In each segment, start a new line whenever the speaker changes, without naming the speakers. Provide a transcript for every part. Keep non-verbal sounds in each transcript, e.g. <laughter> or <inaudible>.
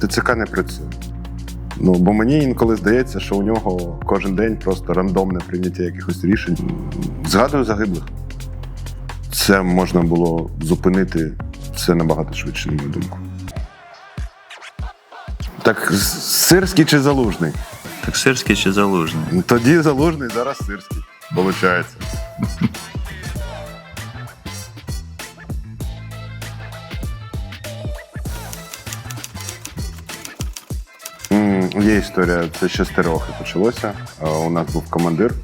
ТЦК не працює. Ну, бо мені інколи здається, що у нього кожен день просто рандомне прийняття якихось рішень. Згадую загиблих. Це можна було зупинити все набагато швидше, на мою думку. Так сирський чи залужний?
Так сирський чи залужний?
Ну, Тоді залужний, зараз сирський. Получається. <laughs> історія, це ще з три роки почалося. У нас був командир.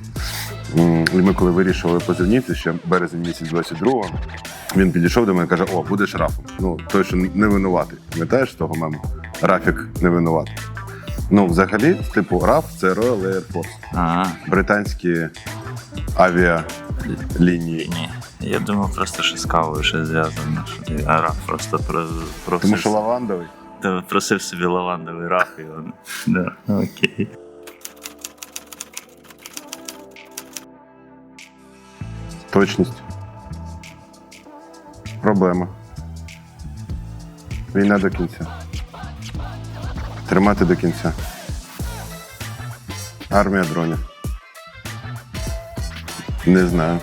І ми коли вирішили позивніти, ще березень місяць 22-го, він підійшов до мене і каже: О, будеш рафом. Ну, той, що не винуватий. Пам'ятаєш того мему? Рафік не винуватий. Ну, взагалі, типу, РАФ це Royal Air Force
А,
британські авіалінії.
ні. Я думав просто, що з кавою ще зв'язано. Ти араб просто про,
Тому що лавандовий.
Та просив собі лавандовий раф і он. Да, окей.
Точність. Проблема. Війна до кінця. Тримати до кінця. Армія дронів. Не знаю.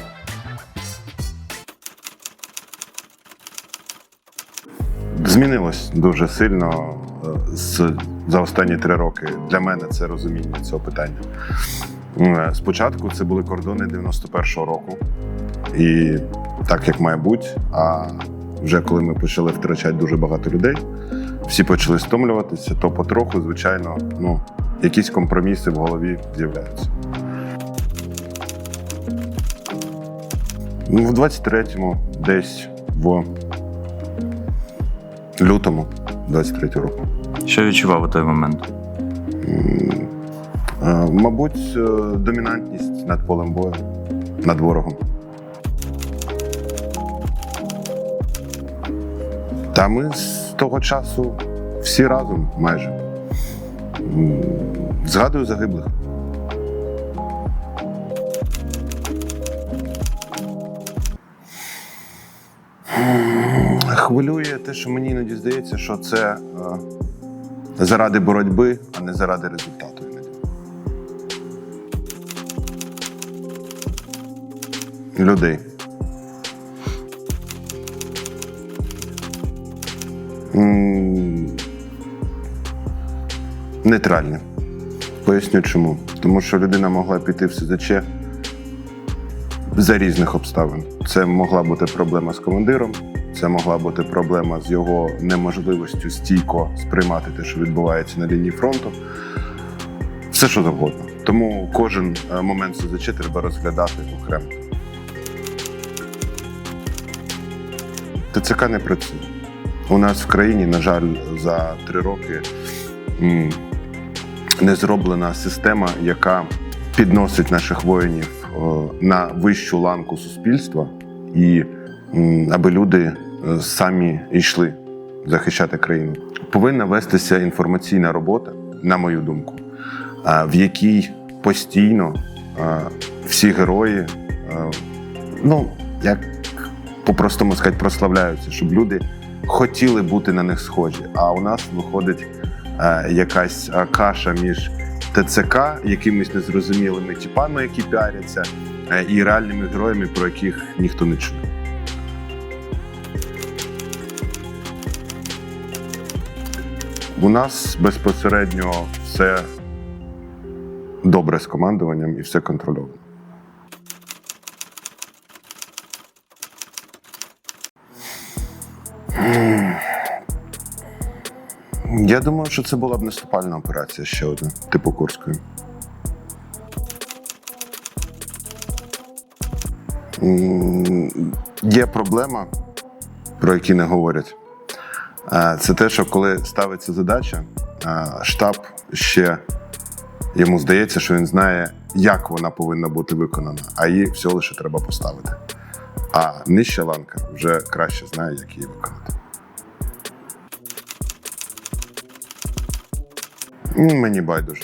Змінилось дуже сильно е, з, за останні три роки. Для мене це розуміння цього питання. Е, Спочатку це були кордони 91-го року, і так як має бути. А вже коли ми почали втрачати дуже багато людей, всі почали стомлюватися, то потроху, звичайно, ну, якісь компроміси в голові з'являються. Ну, В 23-му, десь в лютому 23-го року.
Що відчував у той момент?
Е, Мабуть, е, домінантність над полем бою, над ворогом. Та ми з того часу всі разом майже. Згадую загиблих. М, Хвилює те, що мені іноді здається, що це е, заради боротьби, а не заради результату. Людей. Нейтральне. Поясню чому. Тому що людина могла піти в СЗЧ за різних обставин. Це могла бути проблема з командиром, це могла бути проблема з його неможливістю стійко сприймати те, що відбувається на лінії фронту. Все що завгодно. Тому кожен е, момент СЗЧ треба розглядати окремо. ТЦК не працює. У нас в країні, на жаль, за три роки не зроблена система, яка підносить наших воїнів на вищу ланку суспільства, і аби люди е, самі йшли захищати країну. Повинна вестися інформаційна робота, на мою думку, в якій постійно всі герої, е, ну як по-простому сказати, прославляються, щоб люди хотіли бути на них схожі. А у нас виходить е, якась е, каша між ТЦК, якимись незрозумілими типами, які піаряться, е, і реальними героями, про яких ніхто не чує. У нас безпосередньо все добре з командуванням і все контрольовано. Я думаю, що це була б наступальна операція ще одна, типу Курської. Є проблема, про які не говорять. Це те, що коли ставиться задача, штаб ще йому здається, що він знає, як вона повинна бути виконана, а її всього лише треба поставити. А нижча ланка вже краще знає, як її виконати. Мені байдуже.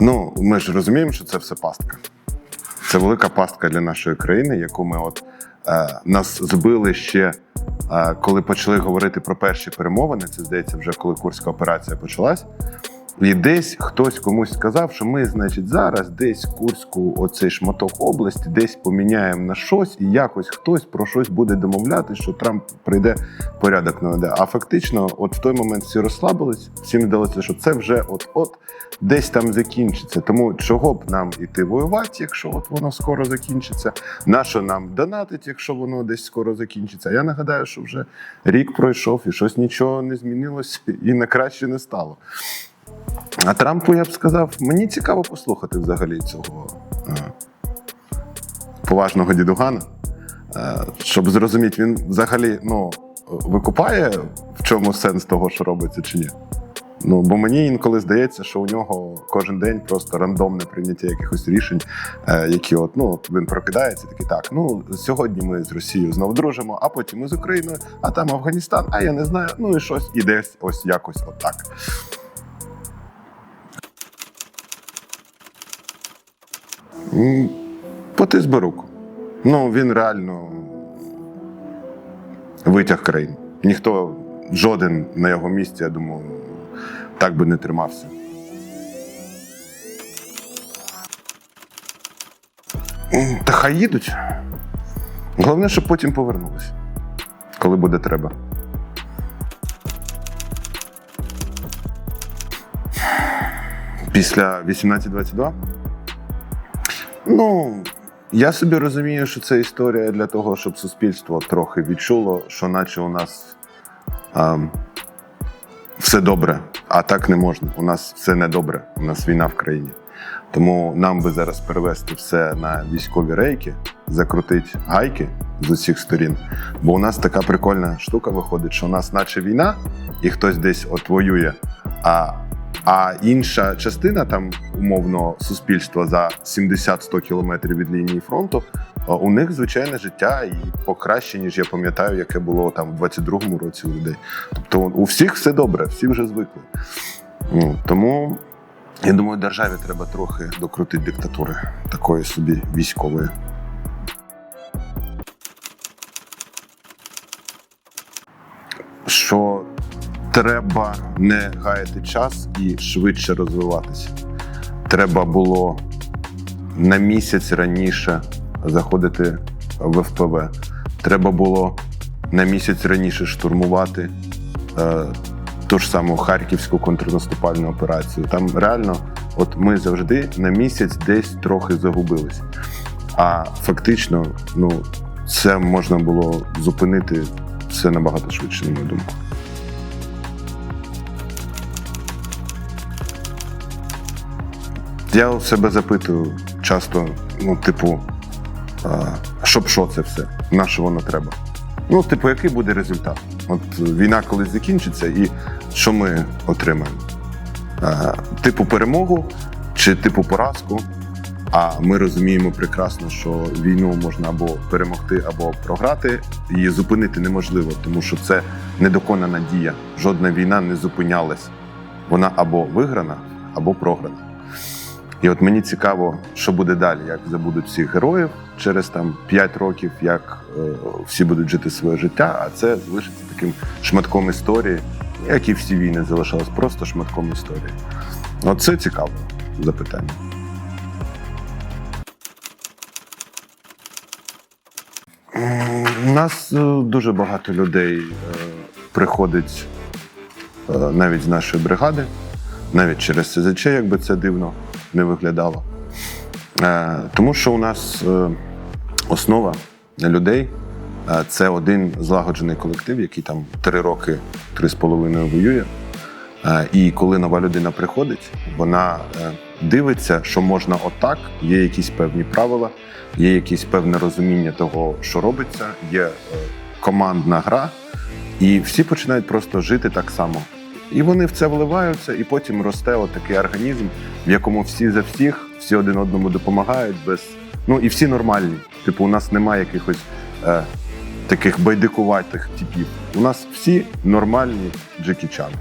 Ну, ми ж розуміємо, що це все пастка. Це велика пастка для нашої країни, яку ми от Е, нас збили ще, е, коли почали говорити про перші перемовини. Це здається, вже коли курська операція почалась. І десь хтось комусь сказав, що ми, значить, зараз десь Курську, оцей шматок області, десь поміняємо на щось, і якось хтось про щось буде домовляти, що Трамп прийде порядок наведе. А фактично, от в той момент всі розслабились, всім здалося, що це вже от-от десь там закінчиться. Тому чого б нам іти воювати, якщо от воно скоро закінчиться? Нащо нам донатить, якщо воно десь скоро закінчиться? Я нагадаю, що вже рік пройшов і щось нічого не змінилось і на краще не стало. А Трампу я б сказав, мені цікаво послухати взагалі цього е, поважного дідугана, е, щоб зрозуміти, він взагалі ну, викупає, в чому сенс того, що робиться, чи ні. Ну, бо мені інколи здається, що у нього кожен день просто рандомне прийняття якихось рішень, е, які от, ну, він прокидається, такий так. Ну сьогодні ми з Росією знов дружимо, а потім ми з Україною, а там Афганістан, а я не знаю. Ну і щось і десь ось якось отак. Потис би руку. Ну, він реально витяг країну. Ніхто, жоден на його місці, я думаю, так би не тримався. Та хай їдуть. Головне, щоб потім повернулись, коли буде треба. Після 1822 Ну, я собі розумію, що це історія для того, щоб суспільство трохи відчуло, що наче у нас ем, все добре, а так не можна. У нас все не добре. У нас війна в країні. Тому нам би зараз перевести все на військові рейки, закрутити гайки з усіх сторін. Бо у нас така прикольна штука виходить, що у нас наче війна, і хтось десь от воює. А а інша частина, там умовно суспільства за 70-100 кілометрів від лінії фронту, у них звичайне життя і покраще, ніж я пам'ятаю, яке було там в 22-му році у людей. Тобто у всіх все добре, всі вже звикли. Ну, Тому я думаю, державі треба трохи докрутити диктатури такої собі військової. Треба не гаяти час і швидше розвиватися. Треба було на місяць раніше заходити в ФПВ. Треба було на місяць раніше штурмувати е, ту ж саму харківську контрнаступальну операцію. Там реально, от ми завжди на місяць десь трохи загубились. А фактично, ну, це можна було зупинити все набагато швидше, на мою думку. Я у себе запитую часто, ну, типу, щоб що це все? На що воно треба? Ну, типу, який буде результат? От війна колись закінчиться, і що ми отримаємо? Типу перемогу чи типу поразку? А ми розуміємо прекрасно, що війну можна або перемогти, або програти. Її зупинити неможливо, тому що це недоконана дія. Жодна війна не зупинялась. Вона або виграна, або програна. І от мені цікаво, що буде далі, як забудуть всіх героїв через там 5 років, як е, всі будуть жити своє життя, а це залишиться таким шматком історії, як і всі війни залишалось просто шматком історії. От це цікаве запитання. У нас е, дуже багато людей е, приходить е, навіть з нашої бригади, навіть через СЗЧ, якби це дивно не виглядало. Е, Тому що у нас е, основа людей е, це один злагоджений колектив, який там три роки, три з половиною воює. І коли нова людина приходить, вона дивиться, що можна отак, є якісь певні правила, є якесь певне розуміння того, що робиться, є командна гра, і всі починають просто жити так само. І вони в це вливаються, і потім росте отакий організм, в якому всі за всіх, всі один одному допомагають без. Ну і всі нормальні. Типу, у нас немає якихось е, таких байдикуватих типів. У нас всі нормальні джекічани.